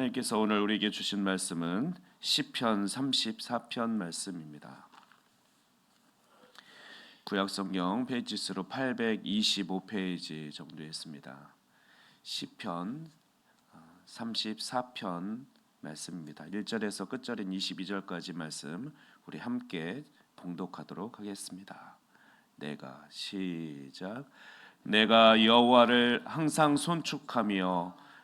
하나님께서 오늘 우리에게 주신 말씀은 시편 34편 말씀입니다. 구약 성경 페이지 수로 825페이지 정도 있습니다. 시편 34편 말씀입니다. 1절에서 끝절인 22절까지 말씀 우리 함께 봉독하도록 하겠습니다. 내가 시작 내가 여호와를 항상 손축하며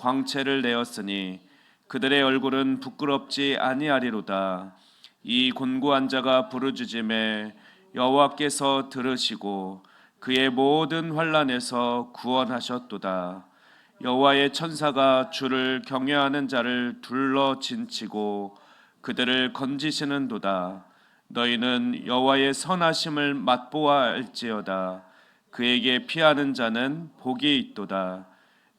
광채를 내었으니 그들의 얼굴은 부끄럽지 아니하리로다. 이 곤고한 자가 부르짖음에 여호와께서 들으시고 그의 모든 환란에서 구원하셨도다. 여호와의 천사가 주를 경외하는 자를 둘러 진치고 그들을 건지시는도다. 너희는 여호와의 선하심을 맛보아할지어다. 그에게 피하는 자는 복이 있도다.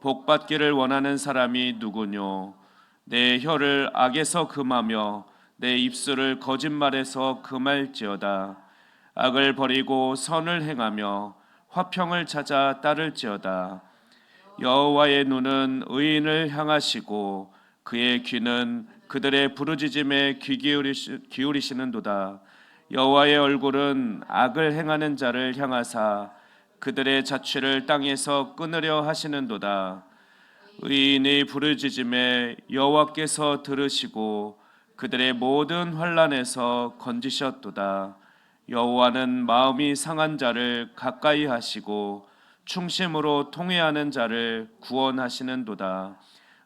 복 받기를 원하는 사람이 누구뇨? 내 혀를 악에서 금하며 내 입술을 거짓말에서 금할지어다. 악을 버리고 선을 행하며 화평을 찾아 따를지어다. 여호와의 눈은 의인을 향하시고 그의 귀는 그들의 부르짖음에 귀 기울이시는도다. 여호와의 얼굴은 악을 행하는 자를 향하사 그들의 자취를 땅에서 끊으려 하시는도다. 의인의 부르짖음에 여호와께서 들으시고 그들의 모든 환란에서 건지셨도다. 여호와는 마음이 상한 자를 가까이 하시고 충심으로 통회하는 자를 구원하시는도다.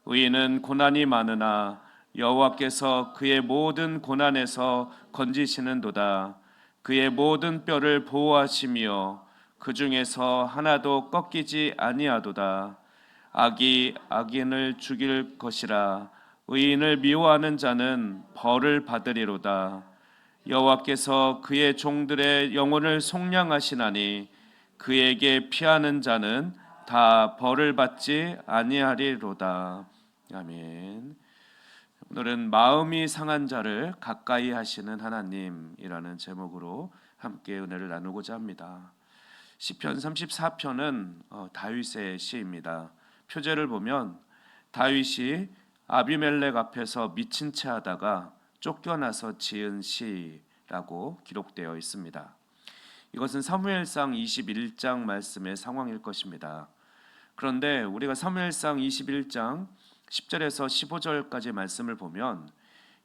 의인은 고난이 많으나 여호와께서 그의 모든 고난에서 건지시는도다. 그의 모든 뼈를 보호하시며 그 중에서 하나도 꺾이지 아니하도다. 악이 악인을 죽일 것이라 의인을 미워하는 자는 벌을 받으리로다. 여호와께서 그의 종들의 영혼을 속량하시나니 그에게 피하는 자는 다 벌을 받지 아니하리로다. 아멘. 오늘은 마음이 상한 자를 가까이 하시는 하나님이라는 제목으로 함께 은혜를 나누고자 합니다. 시편 34편은 어, 다윗의 시입니다. 표제를 보면 다윗이 아비멜렉 앞에서 미친 채 하다가 쫓겨나서 지은 시라고 기록되어 있습니다. 이것은 사무엘상 21장 말씀의 상황일 것입니다. 그런데 우리가 사무엘상 21장 10절에서 15절까지 말씀을 보면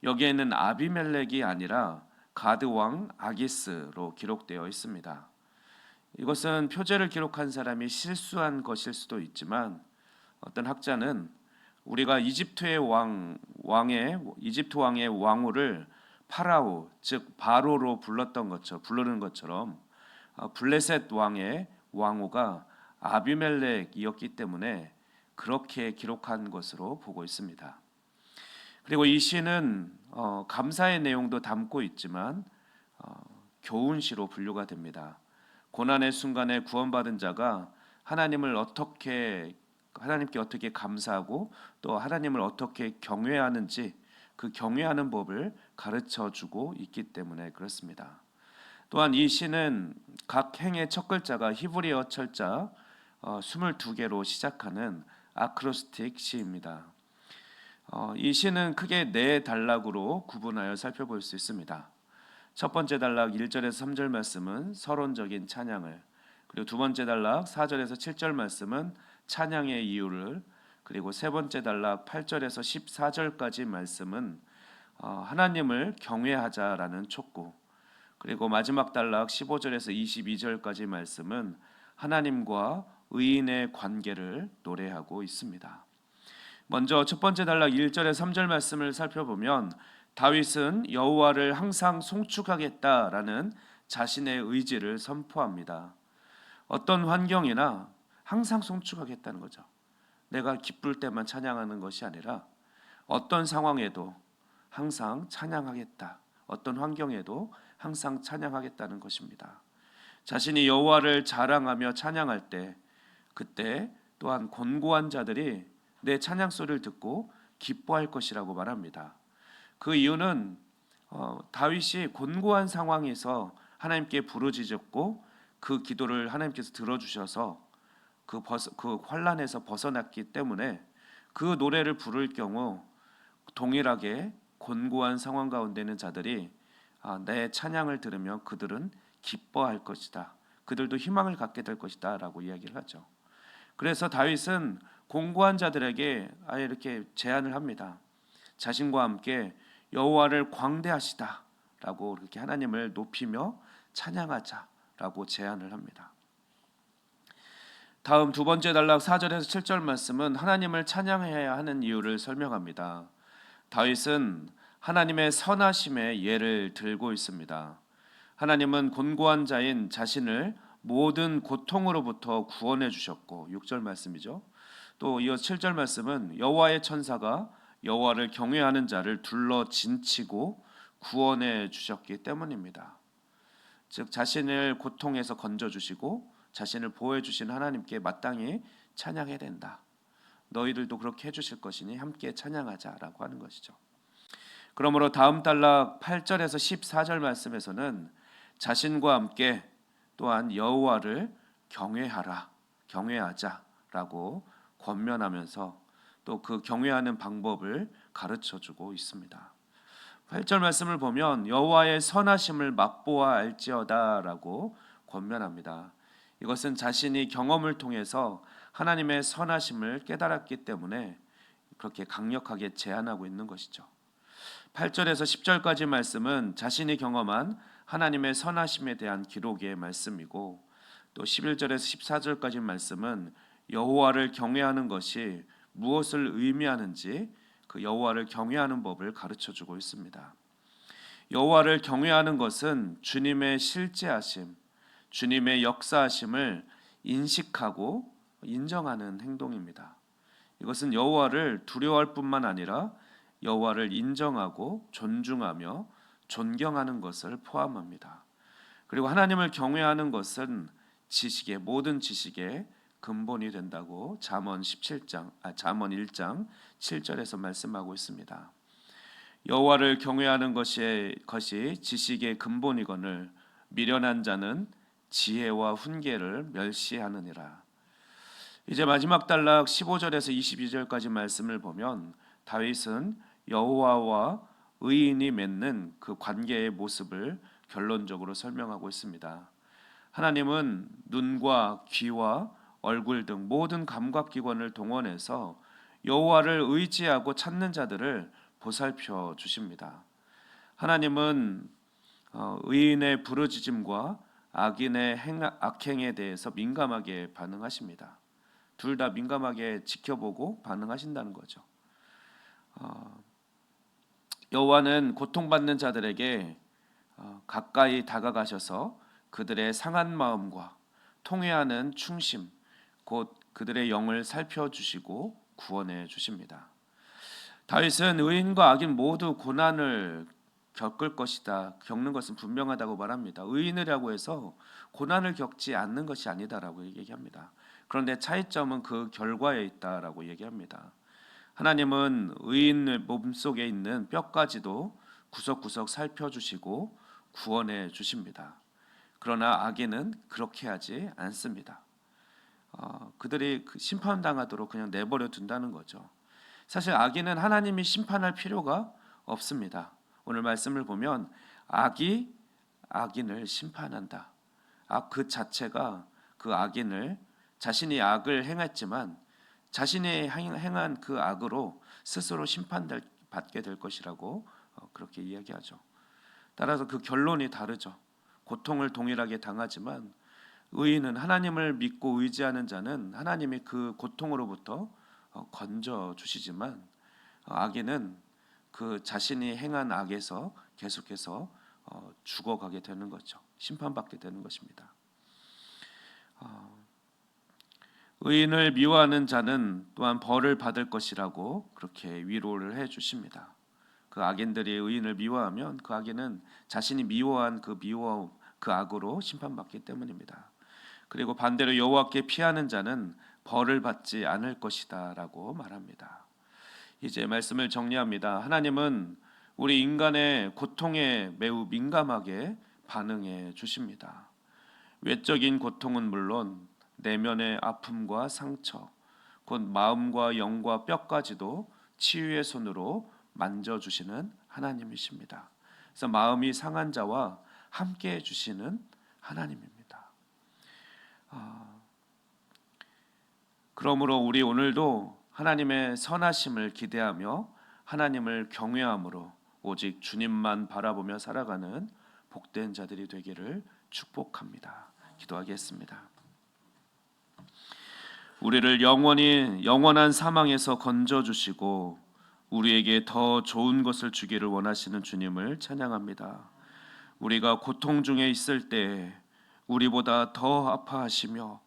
여기에는 아비멜렉이 아니라 가드 왕 아기스로 기록되어 있습니다. 이것은 표제를 기록한 사람이 실수한 것일 수도 있지만 어떤 학자는 우리가 이집트의 왕 왕의 이집트 왕의 왕후를 파라오 즉 바로로 불렀던 것처럼 부르는 것처럼 어, 블레셋 왕의 왕후가 아비멜렉이었기 때문에 그렇게 기록한 것으로 보고 있습니다. 그리고 이 시는 어, 감사의 내용도 담고 있지만 어, 교훈시로 분류가 됩니다. 고난의 순간에 구원받은 자가 하나님을 어떻게 하나님께 어떻게 감사하고 또 하나님을 어떻게 경외하는지 그 경외하는 법을 가르쳐 주고 있기 때문에 그렇습니다. 또한 이 시는 각 행의 첫 글자가 히브리어 철자 22개로 어, 시작하는 아크로스틱 시입니다. 어, 이 시는 크게 네 단락으로 구분하여 살펴볼 수 있습니다. 첫 번째 단락 1절에서 3절 말씀은 서론적인 찬양을 그리고 두 번째 단락 4절에서 7절 말씀은 찬양의 이유를 그리고 세 번째 단락 8절에서 14절까지 말씀은 어, 하나님을 경외하자라는 촉구. 그리고 마지막 단락 15절에서 22절까지 말씀은 하나님과 의인의 관계를 노래하고 있습니다. 먼저 첫 번째 단락 1절에 3절 말씀을 살펴보면 다윗은 여호와를 항상 송축하겠다라는 자신의 의지를 선포합니다. 어떤 환경이나 항상 송축하겠다는 거죠. 내가 기쁠 때만 찬양하는 것이 아니라 어떤 상황에도 항상 찬양하겠다. 어떤 환경에도 항상 찬양하겠다는 것입니다. 자신이 여호와를 자랑하며 찬양할 때 그때 또한 곤고한 자들이 내 찬양 소리를 듣고 기뻐할 것이라고 말합니다. 그 이유는 어, 다윗이 곤고한 상황에서 하나님께 부르짖었고 그 기도를 하나님께서 들어주셔서 그, 벗, 그 환란에서 벗어났기 때문에 그 노래를 부를 경우 동일하게 곤고한 상황 가운데 있는 자들이 아, 내 찬양을 들으면 그들은 기뻐할 것이다. 그들도 희망을 갖게 될 것이다라고 이야기를 하죠. 그래서 다윗은 공고한 자들에게 아예 이렇게 제안을 합니다. 자신과 함께 여호와를 광대하시다라고 이렇게 하나님을 높이며 찬양하자라고 제안을 합니다. 다음 두 번째 단락 4절에서 7절 말씀은 하나님을 찬양해야 하는 이유를 설명합니다. 다윗은 하나님의 선하심의 예를 들고 있습니다. 하나님은 곤고한 자인 자신을 모든 고통으로부터 구원해 주셨고 6절 말씀이죠. 또 이어 7절 말씀은 여호와의 천사가 여호와를 경외하는 자를 둘러 진치고 구원해 주셨기 때문입니다. 즉 자신을 고통에서 건져 주시고 자신을 보호해 주신 하나님께 마땅히 찬양해야 된다. 너희들도 그렇게 해 주실 것이니 함께 찬양하자라고 하는 것이죠. 그러므로 다음 단락 8절에서 14절 말씀에서는 자신과 함께 또한 여호와를 경외하라 경외하자라고 권면하면서 또 그 경외하는 방법을 가르쳐 주고 있습니다. 8절 말씀을 보면 여호와의 선하심을 맛보아 알지어다라고 권면합니다. 이것은 자신이 경험을 통해서 하나님의 선하심을 깨달았기 때문에 그렇게 강력하게 제안하고 있는 것이죠. 8절에서 10절까지 말씀은 자신이 경험한 하나님의 선하심에 대한 기록의 말씀이고 또 11절에서 14절까지 말씀은 여호와를 경외하는 것이 무엇을 의미하는지 그 여호와를 경외하는 법을 가르쳐 주고 있습니다. 여호와를 경외하는 것은 주님의 실제하심, 주님의 역사하심을 인식하고 인정하는 행동입니다. 이것은 여호와를 두려워할 뿐만 아니라 여호와를 인정하고 존중하며 존경하는 것을 포함합니다. 그리고 하나님을 경외하는 것은 지식의 모든 지식의 근본이 된다고 잠언 17장 아 잠언 1장 7절에서 말씀하고 있습니다. 여호와를 경외하는 것이 것이 지식의 근본이거늘 미련한 자는 지혜와 훈계를 멸시하느니라. 이제 마지막 단락 15절에서 22절까지 말씀을 보면 다윗은 여호와와 의인이 맺는 그 관계의 모습을 결론적으로 설명하고 있습니다. 하나님은 눈과 귀와 얼굴 등 모든 감각 기관을 동원해서 여호와를 의지하고 찾는 자들을 보살펴 주십니다. 하나님은 어, 의인의 부르짖음과 악인의 악행에 대해서 민감하게 반응하십니다. 둘 다 민감하게 지켜보고 반응하신다는 거죠. 어, 여호와는 고통받는 자들에게 어, 가까이 다가가셔서 그들의 상한 마음과 통회하는 충심, 곧 그들의 영을 살펴주시고 구원해 주십니다. 다윗은 의인과 악인 모두 고난을 겪을 것이다. 겪는 것은 분명하다고 말합니다. 의인이라고 해서 고난을 겪지 않는 것이 아니다라고 얘기합니다. 그런데 차이점은 그 결과에 있다라고 얘기합니다. 하나님은 의인 몸속에 있는 뼈까지도 구석구석 살펴주시고 구원해 주십니다. 그러나 악인은 그렇게 하지 않습니다. 어, 그들이 그 심판당하도록 그냥 내버려 둔다는 거죠. 사실 악인은 하나님이 심판할 필요가 없습니다. 오늘 말씀을 보면 악이 악인을 심판한다. 악 그 자체가 그 악인을 자신이 악을 행했지만 자신이 행한 그 악으로 스스로 심판받게 될 것이라고 어, 그렇게 이야기하죠. 따라서 그 결론이 다르죠. 고통을 동일하게 당하지만 의인은 하나님을 믿고 의지하는 자는 하나님이 그 고통으로부터 어, 건져 주시지만 어, 악인은 그 자신이 행한 악에서 계속해서 어, 죽어가게 되는 거죠. 심판받게 되는 것입니다. 어, 의인을 미워하는 자는 또한 벌을 받을 것이라고 그렇게 위로를 해 주십니다. 그 악인들이 의인을 미워하면 그 악인은 자신이 미워한 그 미워 그 악으로 심판받기 때문입니다. 그리고 반대로 여호와께 피하는 자는 벌을 받지 않을 것이다라고 말합니다. 이제 말씀을 정리합니다. 하나님은 우리 인간의 고통에 매우 민감하게 반응해 주십니다. 외적인 고통은 물론 내면의 아픔과 상처, 곧 마음과 영과 뼈까지도 치유의 손으로 만져 주시는 하나님이십니다. 그래서 마음이 상한 자와 함께 해 주시는 하나님입니다. 아, 그러므로 우리 오늘도 하나님의 선하심을 기대하며 하나님을 경외함으로 오직 주님만 바라보며 살아가는 복된 자들이 되기를 축복합니다. 기도하겠습니다. 우리를 영원히 영원한 사망에서 건져 주시고 우리에게 더 좋은 것을 주기를 원하시는 주님을 찬양합니다. 우리가 고통 중에 있을 때 우리보다 더 아파하시며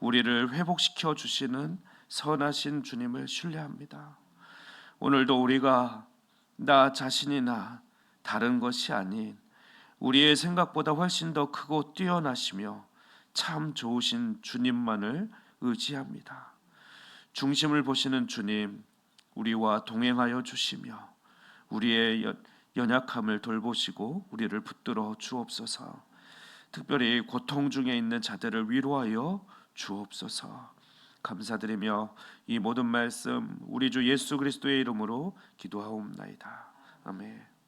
우리를 회복시켜 주시는 선하신 주님을 신뢰합니다. 오늘도 우리가 나 자신이나 다른 것이 아닌 우리의 생각보다 훨씬 더 크고 뛰어나시며 참 좋으신 주님만을 의지합니다. 중심을 보시는 주님, 우리와 동행하여 주시며 우리의 연- 연약함을 돌보시고 우리를 붙들어 주옵소서. 특별히 고통 중에 있는 자들을 위로하여 주옵소서. 감사드리며 이 모든 말씀 우리 주 예수 그리스도의 이름으로 기도하옵나이다. 아멘.